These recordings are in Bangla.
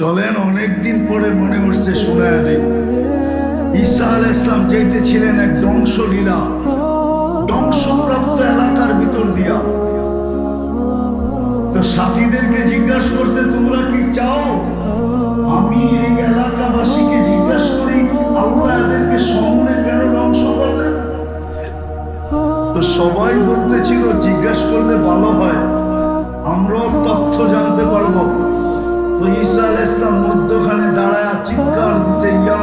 চলেন, অনেকদিন পরে মনে করছে শোনায় দেই ঈসা আল ইসলাম যাইতেছিলেন এক ধ্বংস ধ্বংসলীলা, ধ্বংসপ্রাপ্ত এলাকার ভিতর দিয়া। তো সাথীদেরকে জিজ্ঞাসা করছে, তোমরা কি চাও? আমি এই এলাকাবাসীকে জিজ্ঞাসা করি, আল্লাহ এদেরকে সমনে কেন ধ্বংস করলেন? তো সবাই বলতেছিল, জিজ্ঞাসা করলে ভালো হয়। আমরাও তথ্য জানতে পারব। ইয়া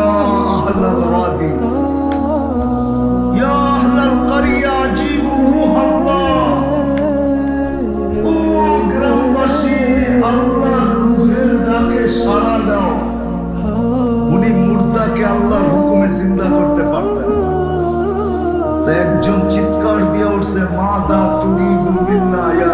আহলাল ওয়াদি ইয়া আহলাল কারিয়া জিবু রূহাল্লাহ। ও ডাকে সাড়া দাও। উনি মুর্দাকে আল্লাহর হুকুমে জিন্দা করতে পারতেন একজন চিৎকার দিয়ে উঠছে মা দা তুরি দুবিল্লা ইয়া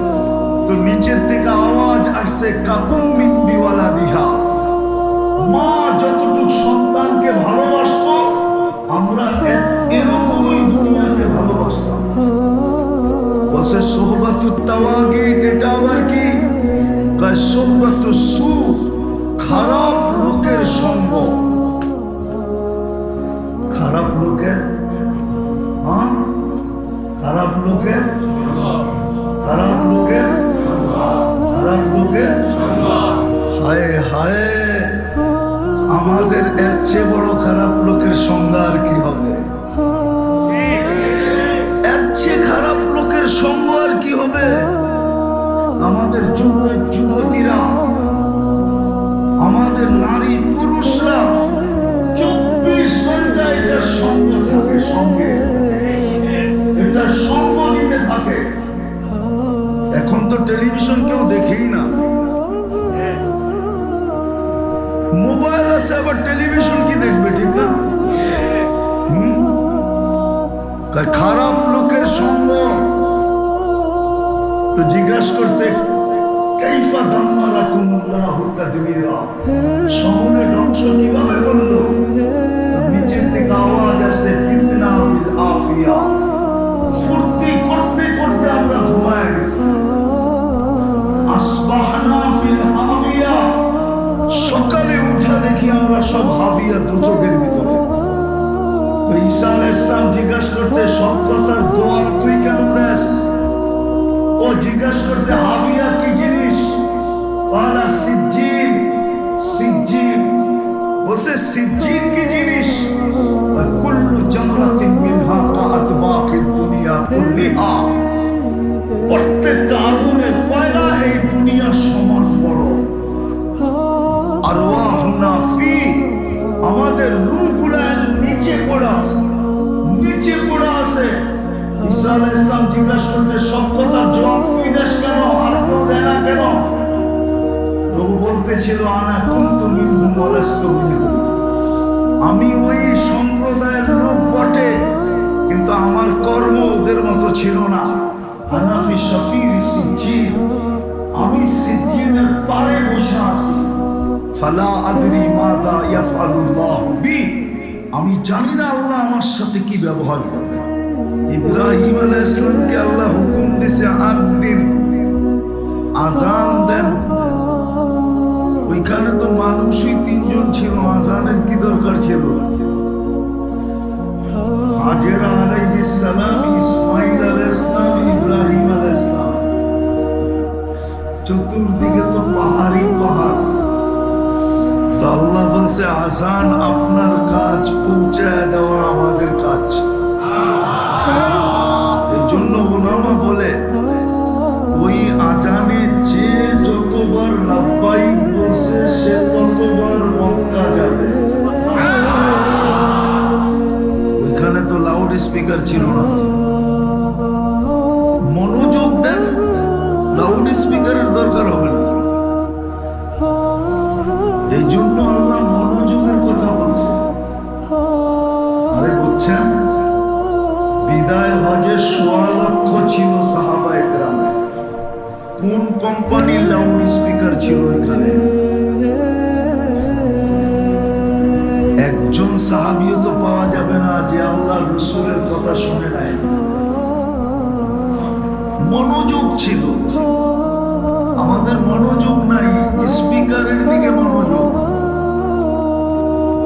তো নিচের থেকে আওয়াজ আসছে কাফুম মিন বিওয়ালা দিহা। মা যতটুকু সন্তানকে ভালোবাসতো আমরা এরকমই দুনিয়াকে ভালোবাসতাম। আবার কি? সু, খারাপ লোকের খারাপ লোকের? হ্যাঁ? খারাপ লোকের? খারাপ লোকের? খারাপ লোকের হায় হায়, আমাদের এর চেয়ে বড় খারাপ লোকের সংজ্ঞা আর কি হবে? এর চেয়ে খারাপ লোকের সঙ্গ আর কি হবে? আমাদের যুবক, যুবতীরা, আমাদের নারী পুরুষরা চব্বিশ ঘণ্টা এটা সঙ্গ থাকে, সঙ্গে। তো টেলিভিশন কেউ দেখেই না। মোবাইল আছে, আবার টেলিভিশন কি দেখবে, ঠিক না? খারাপ লোকের সঙ্গ। তো জিজ্ঞাসা করছে, কাইফা দাম্মারাকুমুল্লাহু তাদবীরা সমনে ধ্বংস কীভাবে করল? নিচের থেকে আওয়াজ আসছে ফিতনা বিল আফিয়া। ফুর্তি করতে করতে আমরা ঘুমায় গেছি। সকালে উঠা দেখি আমরা সব হাবিয়া দুচোখের ভিতরে। তো ঈসা আলাইহিস সালাম জিজ্ঞাসা করছে, সব কথার দোয়া তুই কেন দেস ও জিজ্ঞাসা করছে, হাবিয়া কি জিনিস? বসে কি জিনিস? কুল্লু জামরাতিন মিনহা কাআত বাকিদ দুনিয়া কুল্লিহা। প্রত্যেকটা আগুনের পয়লা এই আমাদের নিচে আছে। নিচে আছে। জিজ্ঞাসা সব তুই দেস কেন? আর কেউ দেয় না কেন? প্রভু বলতেছিল, আনা আমি ওই সম্প্রদায়ের লোক বটে, কিন্তু আমার কর্ম ওদের মতো ছিল না। আনাফি শফির সিজ্জিন। আমি সিজ্জিনের পারে বসে আছি। ফালা আদরি মাদা ইয়াফআলুল্লাহ বি, আমি জানি না আল্লাহ আমার সাথে কি ব্যবহার করবে। ইব্রাহিম আলাইহিস সালামকে আল্লাহ হুকুম দিছে আট দিন আজান দেন। ওইখানে তো মানুষই তিনজন ছিল আজানের কি দরকার ছিল? হাজেরা আলাইহিস সালাম ইসমাইল আলাইহিস সালাম ইব্রাহিম আলাইহিস সালাম চতুর্দিকে তো পাহাড়ই পাহাড়। তো আল্লাহ বলছে আসান আপনার কাজ পৌঁছায় দেওয়া আমাদের কাজ। মনোযোগ ছিল। আমাদের মনোযোগ নাই, স্পিকারের দিকে মনোযোগ।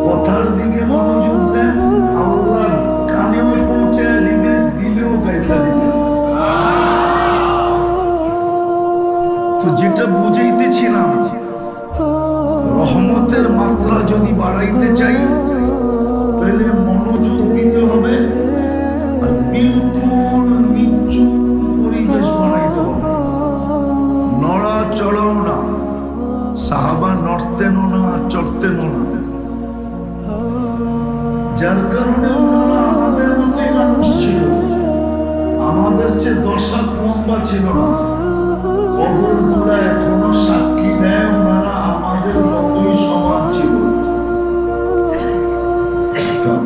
কথার দিকে মনোযোগ দেন আল্লাহ কানেও পৌঁছায় দিবেন দিলেও গাইতা দিবেন তো যেটা বুঝাইতেছিলাম, রহমতের মাত্রা যদি বাড়াইতে চাই, তাহলে মনোযোগ দিতে হবে আর বিলকুল নিচু সাহাবা নড়তেনও না চড়তেন না। যার কারণে আমাদের মতোই মানুষ ছিল। আমাদের যে দশ লম্বা ছিল না। কবরগুলা এখনও সাক্ষী দেয় ওনারা আমাদের সমান ছিল।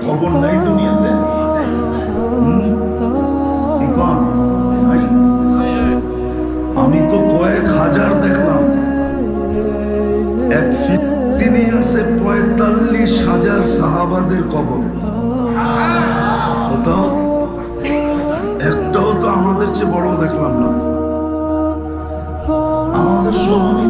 খবর নাই দুনিয়াতে। ফিফটিনে আছে পঁয়তাল্লিশ হাজার সাহাবাদের কবর। কোথাও একটাও তো আমাদের চেয়ে বড় দেখলাম না। আমাদের সমানই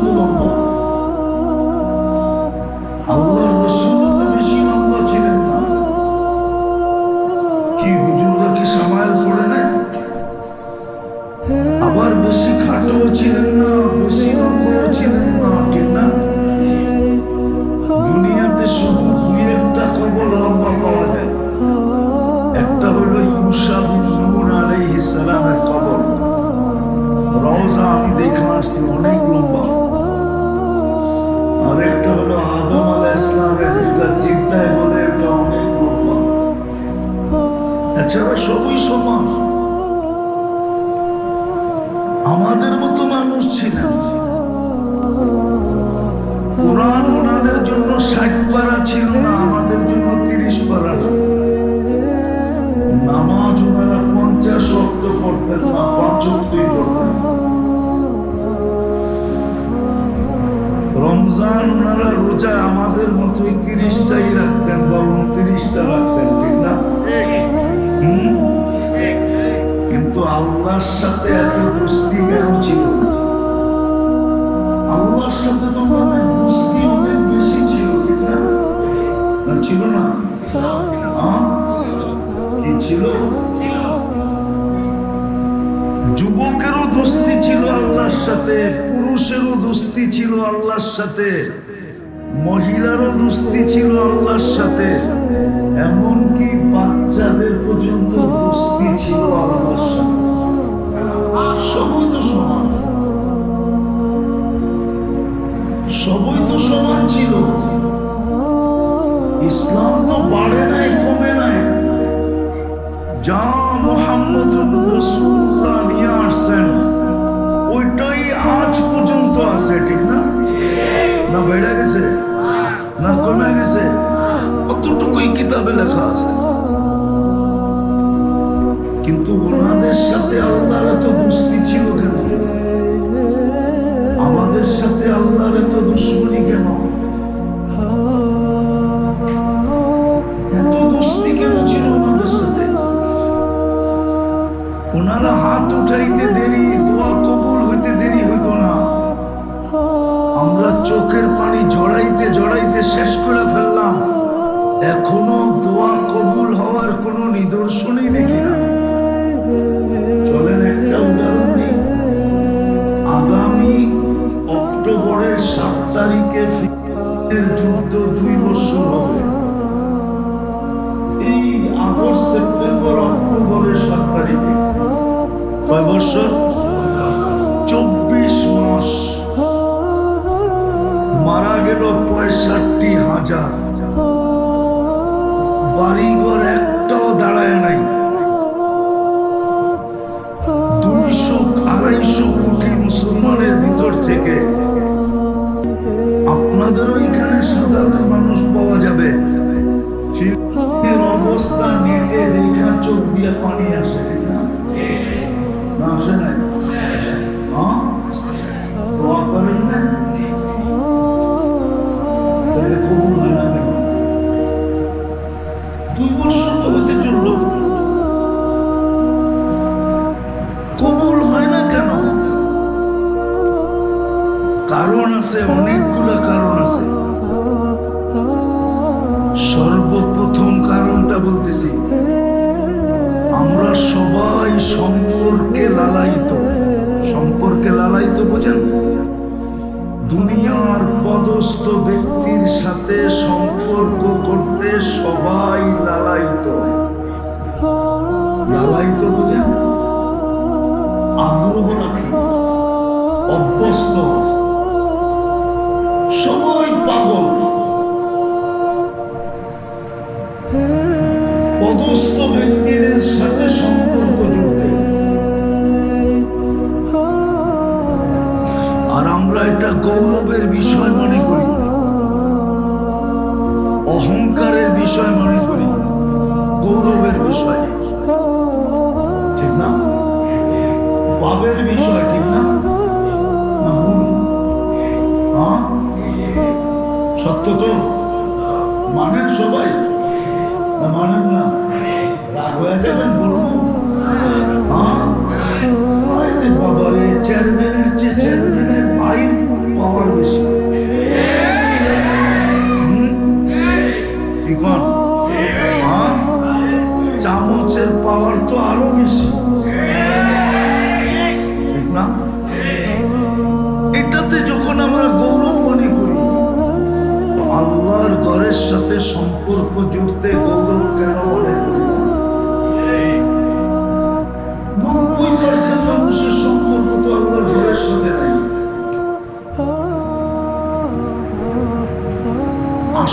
রমজান ওনারা রোজা আমাদের মতোই তিরিশটাই রাখতেন বা উনত্রিশটা রাখতেন ঠিক না? কিন্তু আল্লাহর সাথে এত দোস্তি কেন ছিল? আল্লাহর সাথে তো মানে দোস্তি অনেক বেশি ছিল ঠিক না? না ছিল না? হ্যাঁ? কি ছিল? দোস্তি ছিল আল্লাহর সাথে, পুরুষেরও দোস্তি ছিল আল্লাহর সাথে, মহিলারও দোস্তি ছিল আল্লাহর সাথে, এমনকি বাচ্চাদের পর্যন্ত দোস্তি ছিল আল্লাহর সাথে। সবই তো সমান। সবই তো সমান ছিল। ইসলাম তো বাড়ে নাই, কমে নাই। যা মোহাম্মদুর রসুল্লাহ নিয়ে আসছেন। আজ পর্যন্ত আছে, ঠিক না? না বেড়ে গেছে, না কমে গেছে। অতটুকুই কিতাবে লেখা আছে। কিন্তু ওনাদের সাথে আল্লাহর এত দুস্তি ছিল কেন? আমাদের সাথে আল্লাহর এত দুশ্মনী কেন? এত দুস্তি কেন ছিল ওনাদের সাথে? ওনারা হাত উঠাইতে দেরি চোখের পানি জড়াইতে জড়াইতে শেষ করে ফেললাম। এখনও অবস্থা নেটে দেখার চোখ দিয়ে পানি আসে। চেয়ারম্যানের চেয়ে চেয়ারম্যানের পাওয়ার বেশি? চামচের পাওয়ার তো বেশি ঠিক না এটাতে যখন আমরা ঘরের সাথে সম্পর্ক জুড়তে গৌরব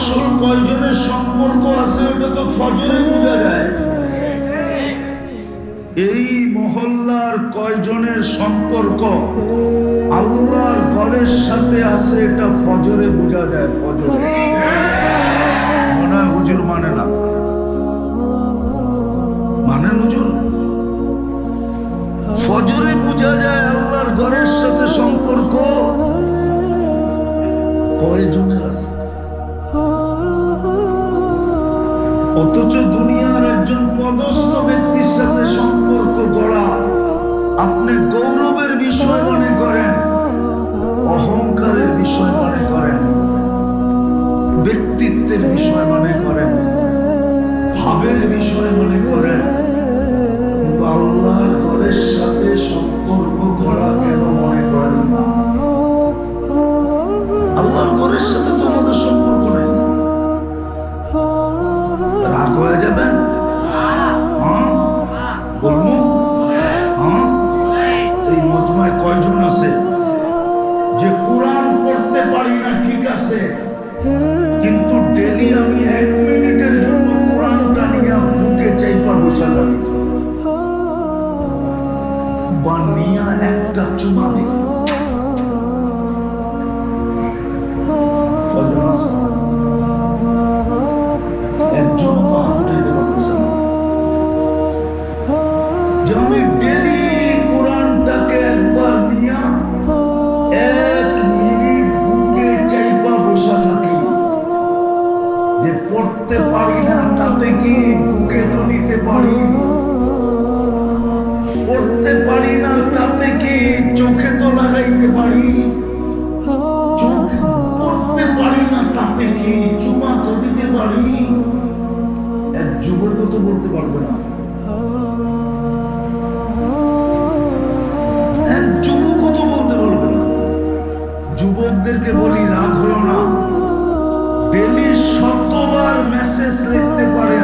আসল কয়জনের সম্পর্ক আছে, ওটা তো ফজরে বোঝা যায়। এই মহল্লার কয়জনের সম্পর্ক আল্লাহর ঘরের সাথে আছে, এটা ফজরে বোঝা যায়, ফজরে। মনে হয় হুজুর মানে না। মানে হুজুর? ফজরে বোঝা যায় আল্লাহর ঘরের সাথে সম্পর্ক। কয়জনের আছে? পদস্থ ব্যক্তির সাথে সম্পর্ক গড়া। আপনি গৌরবের বিষয় মনে করেন, অহংকারের বিষয় মনে করেন, ব্যক্তিত্বের বিষয় মনে করেন, ভাবের বিষয় মনে করেন। বাংলার ঘরের সাথে সম্পর্ক পারি পড়তে পারি না, তাতে কি চোখে তো লাগাইতে পারি? পড়তে পারি না, তাতে কি চুমা তো দিতে পারি? এক যুবক তো বলতে পারবে না। তো বলতে পারবে না। যুবকদেরকে বলি, রাগ হলো না। ডেলি শতবার মেসেজ লিখতে পারে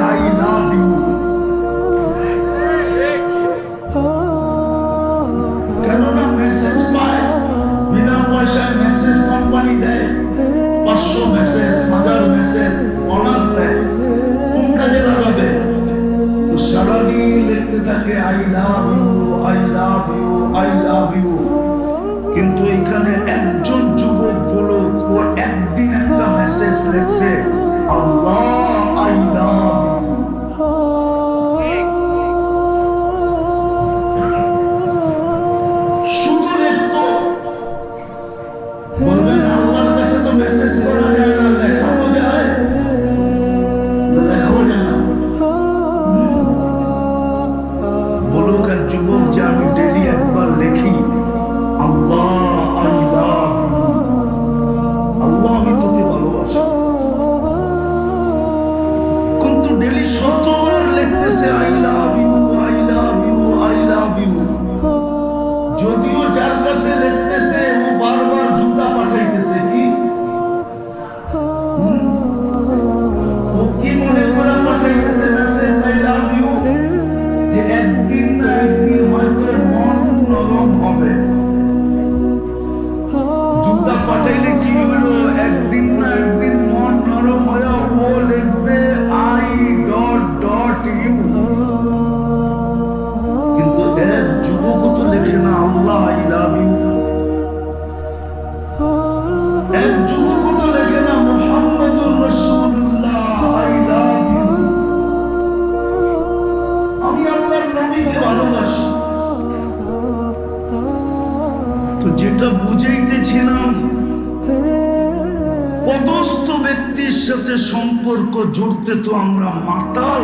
সাথে সম্পর্ক জুড়তে তো আমরা মাতাল,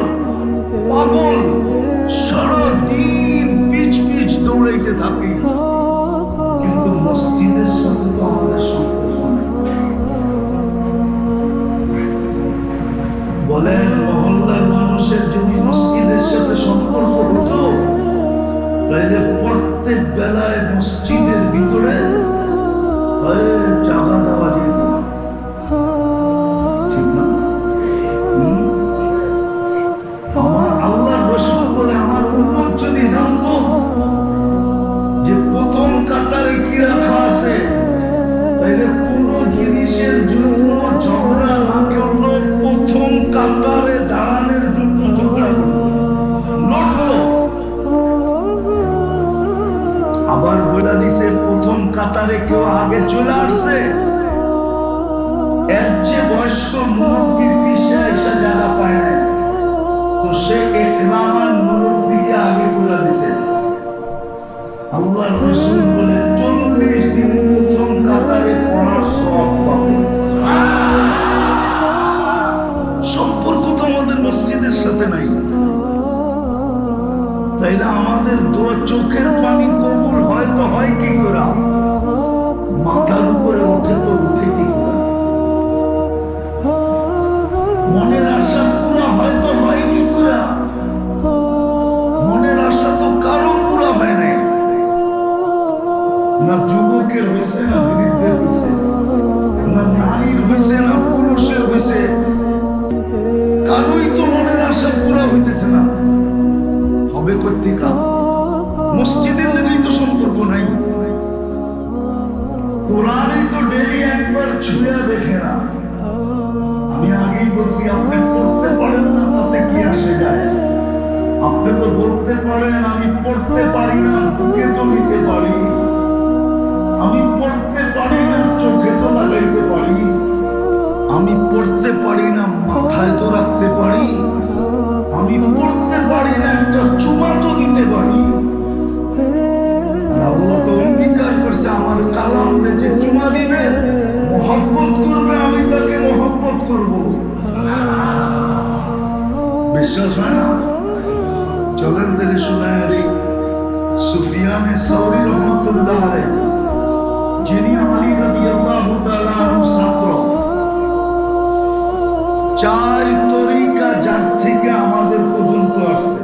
পাগল, সারাদিন পিচ পিচ দৌড়াইতে থাকি। কিন্তু মসজিদের সাথে তো আমাদের সম্পর্ক মহল্লার মানুষের যদি মসজিদের সাথে সম্পর্ক হতো, তাহলে প্রত্যেক বেলায় মসজিদের প্রথম একটু আগে চলে আসছে? এর চেয়ে বয়স্ক মুরব্বীর পিছিয়ে এসে জায়গা পায় না তো সে একরামান মুরব্বীকে আগে বলে দিছে। আল্লাহ রসুল বলে তাইলে আমাদের দোয়া চোখের পানি কবুল হয়তো হয় কি করে? মাথার উপরে উঠে তো উঠে কি মনের আশা হয় মনের আশা তো পুরা হয় না না হয়েছে না নারীর হয়েছে না পুরুষের হয়েছে কারোই তো মনের আশা পুরা হইতেছে না। কর্তিকা মসজিদের লেগেই তো সম্পর্ক নাই। কোরআনে তো ডেলি একবার ছুঁয়া দেখে না। আমি আগেই বলছি, আপনি পড়তে পারেন না, তাতে কি আসে যায়? আপনি তো বলতে পারেন, আমি পড়তে পারি না, বুকে তো নিতে পারি। আমি পড়তে পারি না, চোখে তো লাগাইতে পারি। আমি পড়তে পারি না, মাথায় তো রাখতে পারি। আমি পড়তে পারি না, একটা চুমা তো দিতে পারি। আল্লাহ অঙ্গীকার করছে আমার কালাম যে চুমা দিবে, মহব্বত করবে, আমি তাকে মহব্বত করব। বিশ্বাস হয় না? চলেন দিলে শোনায় সুফিয়ানে সৌরি রহমতুল্লাহ যিনি আলী তাআলা আনহু ছাত্র। চার তরিকা যার থেকে আমাদের আসছে।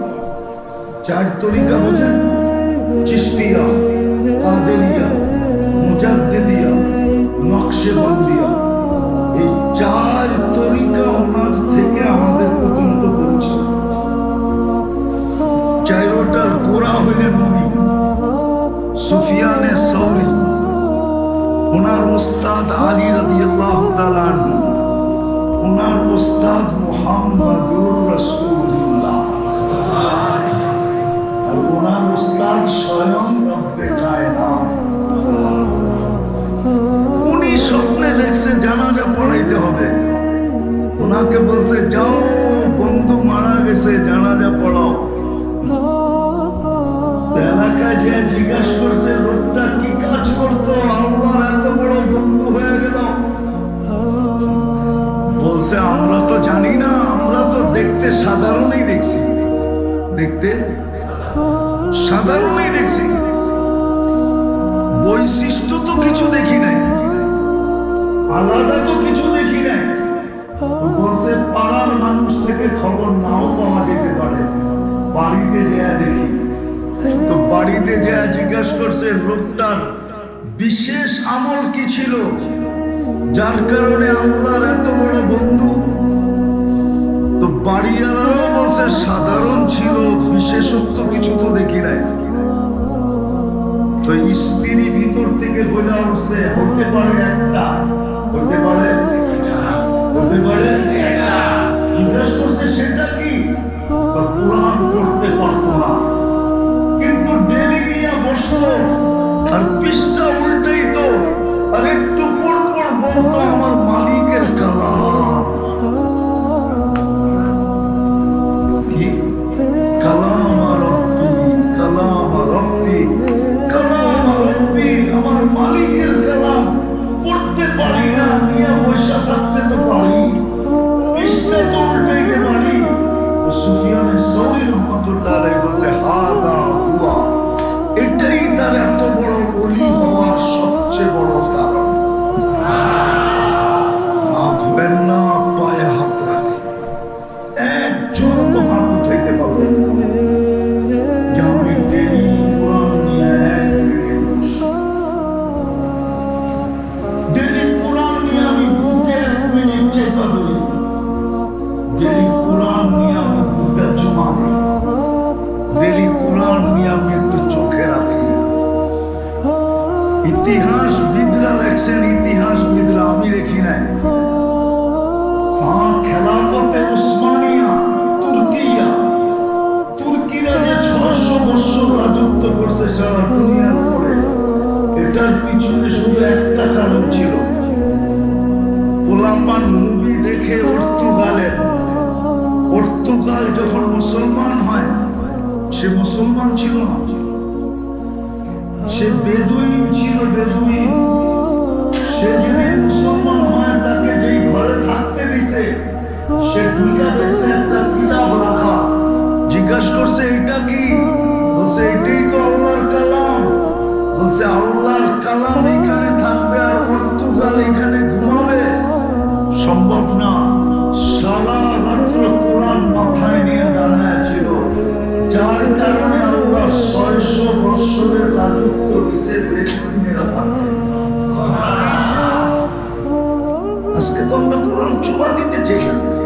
চার তরিকা বোঝেন চিস্তিয়া কাদেরিয়া, মুজাদ্দিদিয়া, নকশেবন্দিয়া, এই চার তরিকা ওনার থেকে আমাদের পর্যন্ত পৌঁছে চাইরোটার গোড়া হইলে মনি, সুফিয়ানে সৌরি ওনার ওস্তাদ আলী রাদিয়াল্লাহু তাআলা আনহু, ওনার ওস্তাদ মুহাম্মদুর রাসূলুল্লাহ স্বয়ং উনি স্বপ্নে দেখছে জানাজা পড়াইতে হবে। ওনাকে বলছে, যাও, বন্ধু মারা গেছে, জানাজা পড়াও। এলাকায় যে করছে, লোকটা কি কাজ করতো? আল্লাহর এত বড় বন্ধু হয়ে গেল। বলছে, আমরা তো জানি না, আমরা তো দেখতে সাধারণই দেখি। তো বাড়িতে জিজ্ঞাসা করছে লোকটার বিশেষ আমল কি ছিল? যার কারণে আল্লাহর এত বড় বন্ধু? তো বলছে, সাধারণ ছিল, বিশেষত্ব কিছু তো দেখি নাই। তো স্ত্রী ভিতর থেকে বোঝা উঠছে, হতে পারে একটা, হতে পারে হতে পারে জিজ্ঞেস করছে, সেটা কি আর পৃষ্ঠা উল্টেই তো। আর একটু পর পর আমার মালিকের কালাম পড়তে পারি না, নিয়ে পয়সা থাকতে তো পারি। পৃষ্ঠা তো উল্টেই পারি সুফিয়ানের সৌরি রহমতুল্লাহ বলছে হা দেখে পর্তুগালের পর্তুগাল যখন মুসলমান হয়, সে মুসলমান ছিল না। সে বেদুইন ছিল বেদুইন। সে যদি মুসলমান হয়, তাকে যেই ঘরে থাকতে দিছে, সে দুইটা দেখছে একটা কিতাব রাখা। জিজ্ঞাসা করছে এটা কি? বলছে এটাই তো আল্লাহর কালাম। বলছে, আল্লাহর কালাম এখানে থাকবে আর পর্তুগাল এখানে ঘুমাবে। সম্ভব আজকে তো আমরা কোরআন চুমা দিতে চাই।